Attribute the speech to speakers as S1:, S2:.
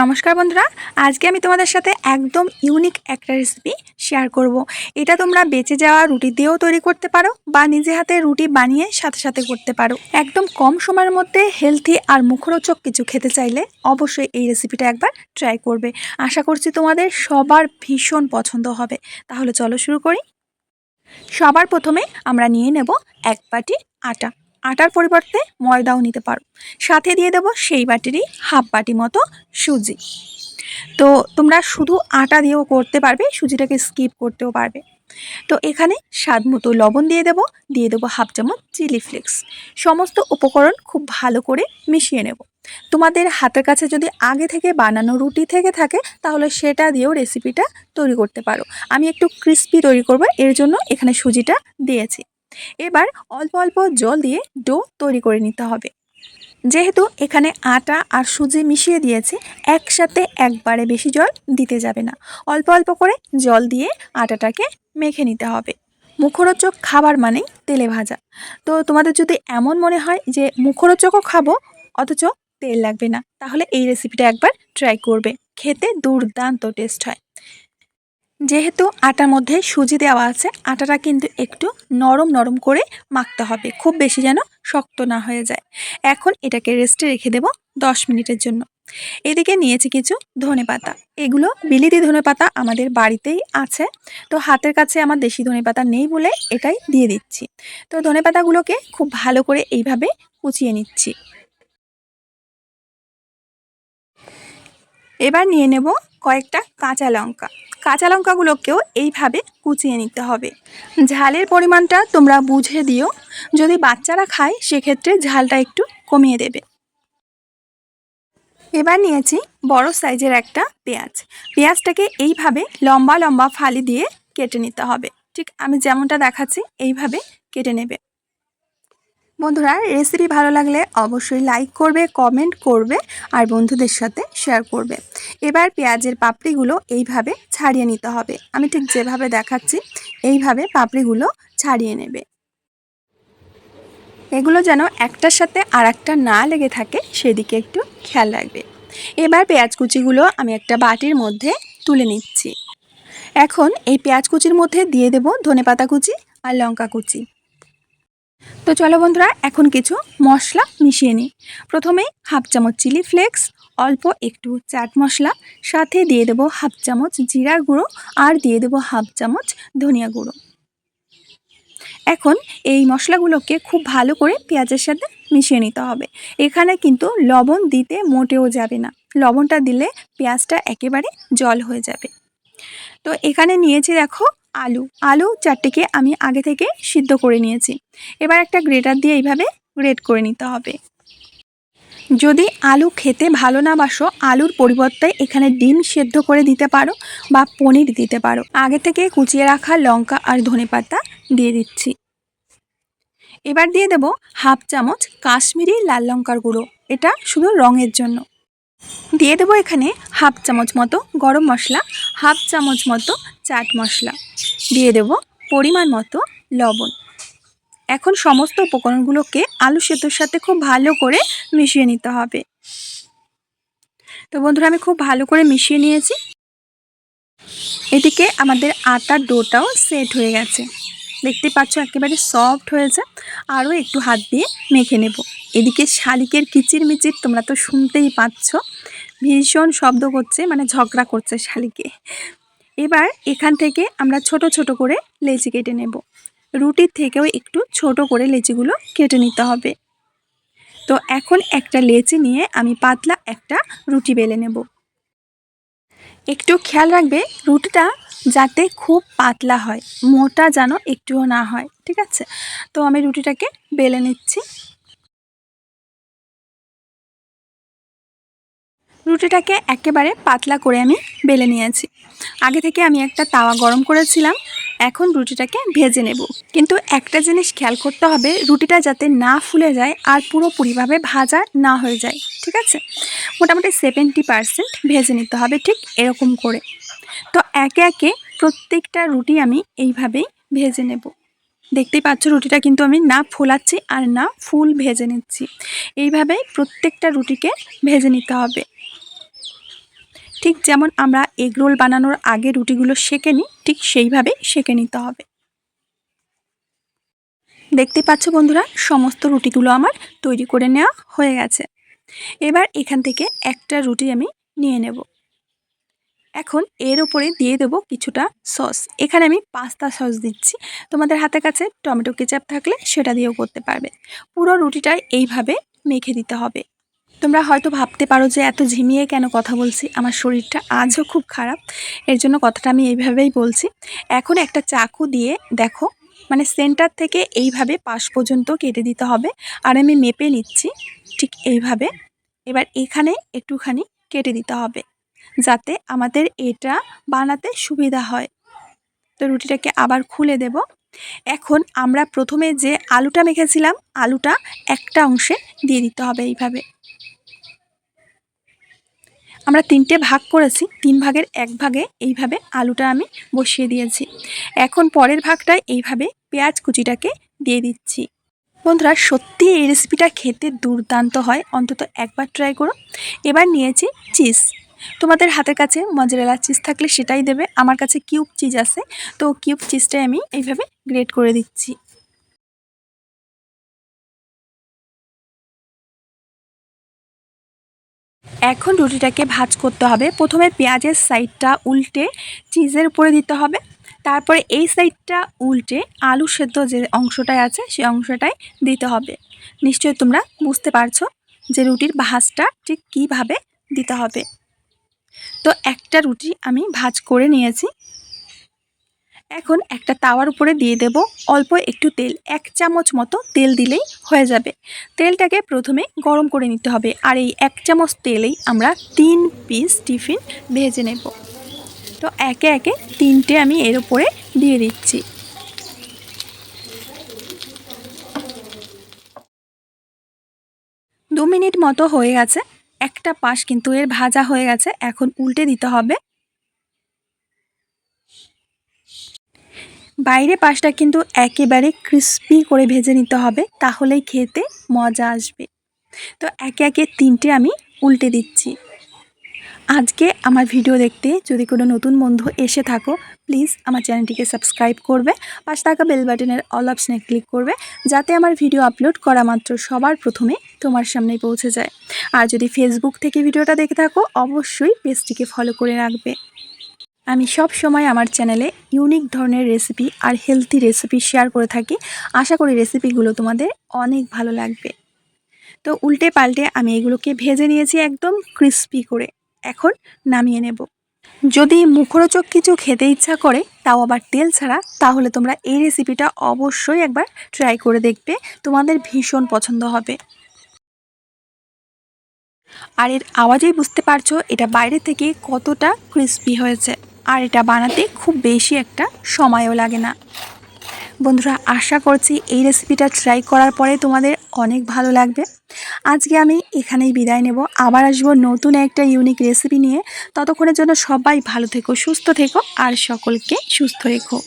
S1: নমস্কার বন্ধুরা, আজকে আমি তোমাদের সাথে একদম ইউনিক একটা রেসিপি শেয়ার করব। এটা তোমরা বেঁচে যাওয়া রুটি দিয়েও তৈরি করতে পারো বা নিজে হাতে রুটি বানিয়ে সাথে সাথে করতে পারো। একদম কম সময়ের মধ্যে হেলথি আর মুখরোচক কিছু খেতে চাইলে অবশ্যই এই রেসিপিটা একবার ট্রাই করবে। আশা করছি তোমাদের সবার ভীষণ পছন্দ হবে। তাহলে চলো শুরু করি। সবার প্রথমে আমরা নিয়ে নেব এক বাটি আটা। আটার পরিবর্তে ময়দাও নিতে পারো। সাথে দিয়ে দেবো সেই বাটিরই হাফ বাটি মতো সুজি। তো তোমরা শুধু আটা দিয়েও করতে পারবে, সুজিটাকে স্কিপ করতেও পারবে। তো এখানে স্বাদ মতো লবণ দিয়ে দেবো দিয়ে দেবো হাফ চামচ চিলি ফ্লেক্স। সমস্ত উপকরণ খুব ভালো করে মিশিয়ে নেব। তোমাদের হাতের কাছে যদি আগে থেকে বানানো রুটি থেকে থাকে, তাহলে সেটা দিয়েও রেসিপিটা তৈরি করতে পারো। আমি একটু ক্রিস্পি তৈরি করব, এর জন্য এখানে সুজিটা দিয়েছি। এবার অল্প অল্প জল দিয়ে ডো তৈরি করে নিতে হবে। যেহেতু এখানে আটা আর সুজি মিশিয়ে দিয়েছি, একসাথে একবারে বেশি জল দিতে যাবে না। অল্প অল্প করে জল দিয়ে আটাটাকে মেখে নিতে হবে। মুখরোচক খাবার মানেই তেলে ভাজা। তো তোমাদের যদি এমন মনে হয় যে মুখরোচকও খাব, অথচ তেল লাগবে না, তাহলে এই রেসিপিটা একবার ট্রাই করবে। খেতে দুর্দান্ত টেস্ট হয়। যেহেতু আটার মধ্যে সুজি দেওয়া আছে, আটাটা কিন্তু একটু নরম নরম করে মাখতে হবে, খুব বেশি যেন শক্ত না হয়ে যায়। এখন এটাকে রেস্টে রেখে দেব দশ মিনিটের জন্য। এদিকে নিয়েছি কিছু ধনে পাতা। এগুলো বিলিতি ধনে পাতা আমাদের বাড়িতেই আছে, তো হাতের কাছে আমার দেশি ধনে পাতা নেই বলে এটাই দিয়ে দিচ্ছি। তো ধনে পাতাগুলোকে খুব ভালো করে এইভাবে কুচিয়ে নিচ্ছি। এবার নিয়ে নেব কয়েকটা কাঁচা লঙ্কা। কাঁচা লঙ্কাগুলোকেও এইভাবে কুচিয়ে নিতে হবে। ঝালের পরিমাণটা তোমরা বুঝে দিও। যদি বাচ্চারা খায়, সেক্ষেত্রে ঝালটা একটু কমিয়ে দেবে। এবার নিয়েছি বড় সাইজের একটা পেঁয়াজ। পেঁয়াজটাকে এইভাবে লম্বা লম্বা ফালি দিয়ে কেটে নিতে হবে। ঠিক আমি যেমনটা দেখাচ্ছি, এইভাবে কেটে নেবে। বন্ধুরা রেসিপি ভালো লাগলে অবশ্যই লাইক করবে কমেন্ট করবে আর বন্ধুদের সাথে শেয়ার করবে। এবার পেঁয়াজের পাপড়িগুলো এইভাবে ছাড়িয়ে নিতে হবে। আমি ঠিক যেভাবে দেখাচ্ছি, এইভাবে পাপড়িগুলো ছাড়িয়ে নেবে। এগুলো যেন একটার সাথে আর একটা না লেগে থাকে, সেদিকে একটু খেয়াল রাখবে। এবার পেঁয়াজ কুচিগুলো আমি একটা বাটির মধ্যে তুলে নিচ্ছি। এখন এই পেঁয়াজ কুচির মধ্যে দিয়ে দেব ধনেপাতা কুচি আর লঙ্কা কুচি। তো চলো বন্ধুরা, এখন কিছু মশলা মিশিয়ে নিই। প্রথমে হাফ চামচ চিলি ফ্লেক্স, অল্প একটু চাট মশলা, সাথে দিয়ে দেবো হাফ চামচ জিরার গুঁড়ো আর দিয়ে দেবো হাফ চামচ ধনিয়া গুঁড়ো। এখন এই মশলাগুলোকে খুব ভালো করে পেঁয়াজের সাথে মিশিয়ে নিতে হবে। এখানে কিন্তু লবণ দিতে মোটেও যাবে না। লবণটা দিলে পেঁয়াজটা একেবারে জল হয়ে যাবে। তো এখানে নিয়েছি দেখো আলু। আলু চারটিকে আমি আগে থেকে সিদ্ধ করে নিয়েছি। এবার একটা গ্রেটার দিয়ে এইভাবে গ্রেট করে নিতে হবে। যদি আলু খেতে ভালো না বাসো, আলুর পরিবর্তে এখানে ডিম সেদ্ধ করে দিতে পারো বা পনির দিতে পারো। আগে থেকে কুচিয়ে রাখা লঙ্কা আর ধনে পাতা দিয়ে দিচ্ছি। এবার দিয়ে দেব হাফ চামচ কাশ্মীরি লাল লঙ্কার গুঁড়ো। এটা শুধু রঙের জন্য। দিয়ে দেবো এখানে হাফ চামচ মতো গরম মশলা, হাফ চামচ মতো চাট মশলা। দিয়ে দেব পরিমাণ মতো লবণ। এখন সমস্ত উপকরণগুলোকে আলু সেতুর সাথে খুব ভালো করে মিশিয়ে নিতে হবে। তো বন্ধুরা, আমি খুব ভালো করে মিশিয়ে নিয়েছি। এদিকে আমাদের আটার ডোটাও সেট হয়ে গেছে। দেখতে পাচ্ছ, একেবারে সফট হয়েছে। আরও একটু হাত দিয়ে মেখে নেব। এদিকে শালিকের কিচির মিচির তোমরা তো শুনতেই পাচ্ছ। ভীষণ শব্দ করছে মানে ঝগড়া করছে শালিকে। এবার এখান থেকে আমরা ছোট ছোট করে লেচি কেটে নেব। রুটির থেকেও একটু ছোট করে লেচিগুলো কেটে নিতে হবে। তো এখন একটা লেচি নিয়ে আমি পাতলা একটা রুটি বেলে নেব। একটু খেয়াল রাখবে, রুটিটা যাতে খুব পাতলা হয়, মোটা যেন একটুও না হয়, ঠিক আছে? তো আমি রুটিটাকে বেলে নিচ্ছি। রুটিটাকে একেবারে পাতলা করে আমি বেলে নিয়েছি। আগে থেকে আমি একটা তাওয়া গরম করেছিলাম, এখন রুটিটাকে ভেজে নেব। কিন্তু একটা জিনিস খেয়াল করতে হবে, রুটিটা যাতে না ফুলে যায় আর পুরোপুরিভাবে ভাজা না হয়ে যায়, ঠিক আছে? মোটামুটি সেভেন্টি পারসেন্ট ভেজে নিতে হবে ঠিক এরকম করে। তো একে একে প্রত্যেকটা রুটি আমি এইভাবেই ভেজে নেব। দেখতেই পাচ্ছ রুটিটা কিন্তু আমি না ফোলাচ্ছি আর না ফুল ভেজে নিচ্ছি। এইভাবেই প্রত্যেকটা রুটিকে ভেজে নিতে হবে। ঠিক যেমন আমরা এগ রোল বানানোর আগে রুটিগুলো সেঁকে নিই, ঠিক সেইভাবে সেঁকে নিতে হবে। দেখতে পাচ্ছ বন্ধুরা, সমস্ত রুটিগুলো আমার তৈরি করে নেওয়া হয়ে গেছে। এবার এখান থেকে একটা রুটি আমি নিয়ে নেব। এখন এর ওপরে দিয়ে দেব কিছুটা সস। এখানে আমি পাস্তা সস দিচ্ছি। তোমাদের হাতে কাছে টমেটো কেচাপ থাকলে সেটা দিয়েও করতে পারবে। পুরো রুটিটাই এইভাবে মেখে দিতে হবে। তোমরা হয়তো ভাবতে পারো যে এত ঝিমিয়ে কেন কথা বলছি? আমার শরীরটা আজও খুব খারাপ। এর জন্য কথাটা আমি এইভাবেই বলছি। এখন একটা চাকু দিয়ে দেখো মানে সেন্টার থেকে এইভাবে পাশ পর্যন্ত কেটে দিতে হবে। আর আমি মেপে নিচ্ছি, ঠিক এইভাবে। এবার এখানে একটুখানি কেটে দিতে হবে, যাতে আমাদের এটা বানাতে সুবিধা হয়। তো রুটিটাকে আবার খুলে দেব। এখন আমরা প্রথমে যে আলুটা মেখেছিলাম, আলুটা একটা অংশে দিয়ে দিতে হবে এইভাবে। আমরা তিনটে ভাগ করেছি, তিন ভাগের এক ভাগে এইভাবে আলুটা আমি বসিয়ে দিয়েছি। এখন পরের ভাগটায় এইভাবে পেঁয়াজ কুচিটাকে দিয়ে দিচ্ছি। বন্ধুরা, সত্যি এই রেসিপিটা খেতে দুর্দান্ত হয়, অন্তত একবার ট্রাই করো। এবার নিয়েছি চিজ। তোমাদের হাতের কাছে মজরেলা চিজ থাকলে সেটাই দেবে, আমার কাছে কিউব চিজ আছে, তো কিউব চিজটাই আমি এইভাবে গ্রেট করে দিচ্ছি। এখন রুটিটাকে ভাজ করতে হবে। প্রথমে পেঁয়াজের সাইডটা উল্টে চিজের উপরে দিতে হবে। তারপরে এই সাইডটা উল্টে আলু সেদ্ধ যে অংশটায় আছে, সেই অংশটাই দিতে হবে। নিশ্চয় তোমরা বুঝতে পারছ যে রুটির ভাজটা ঠিক কীভাবে দিতে হবে। তো একটা রুটি আমি ভাজ করে নিয়েছি। এখন একটা তাওয়ার উপরে দিয়ে দেব অল্প একটু তেল, এক চামচ মতো তেল দিলেই হয়ে যাবে। তেলটাকে প্রথমে গরম করে নিতে হবে আর এই এক চামচ তেলেই আমরা তিন পিস টিফিন ভেজে নেব। তো একে একে তিনটে আমি এর উপরে দিয়ে দিচ্ছি। দু মিনিট মতো হয়ে গেছে, একটা পাশ কিন্তু এর ভাজা হয়ে গেছে, এখন উল্টে দিতে হবে। বাইরে পাশটা কিন্তু একেবারে ক্রিস্পি করে ভেজে নিতে হবে, তাহলেই খেতে মজা আসবে। তো একে একে তিনটে আমি উল্টে দিচ্ছি। আজকে আমার ভিডিও দেখতে যদি কোনো নতুন বন্ধু এসে থাকো প্লিজ আমার চ্যানেলটিকে সাবস্ক্রাইব করবে, পাশে থাকা বেল বাটনের অল অপশনে ক্লিক করবে, যাতে আমার ভিডিও আপলোড করা মাত্র সবার প্রথমে তোমার সামনে পৌঁছে যায়। আর যদি ফেসবুক থেকে ভিডিওটা দেখে থাকো, অবশ্যই পেজটিকে ফলো করে রাখবে। আমি সব সময় আমার চ্যানেলে ইউনিক ধরনের রেসিপি আর হেলথি রেসিপি শেয়ার করে থাকি। আশা করি রেসিপিগুলো তোমাদের অনেক ভালো লাগবে। তো উল্টে পাল্টে আমি এগুলোকে ভেজে নিয়েছি একদম ক্রিস্পি করে। এখন নামিয়ে নেব। যদি মুখরোচক কিছু খেতে ইচ্ছা করে, তাও আবার তেল ছাড়া, তাহলে তোমরা এই রেসিপিটা অবশ্যই একবার ট্রাই করে দেখবে। তোমাদের ভীষণ পছন্দ হবে। আর এর আওয়াজেই বুঝতে পারছ, এটা বাইরে থেকে কতটা ক্রিস্পি হয়েছে। আর এটা বানাতে খুব বেশি একটা সময়ও লাগে না। বন্ধুরা, আশা করছি এই রেসিপিটা ট্রাই করার পরে তোমাদের অনেক ভালো লাগবে। আজকে আমি এখানেই বিদায় নেব। আবার আসব নতুন একটা ইউনিক রেসিপি নিয়ে। ততক্ষণের জন্য সবাই ভালো থেকো, সুস্থ থেকো, আর সকলকে সুস্থ রেখো।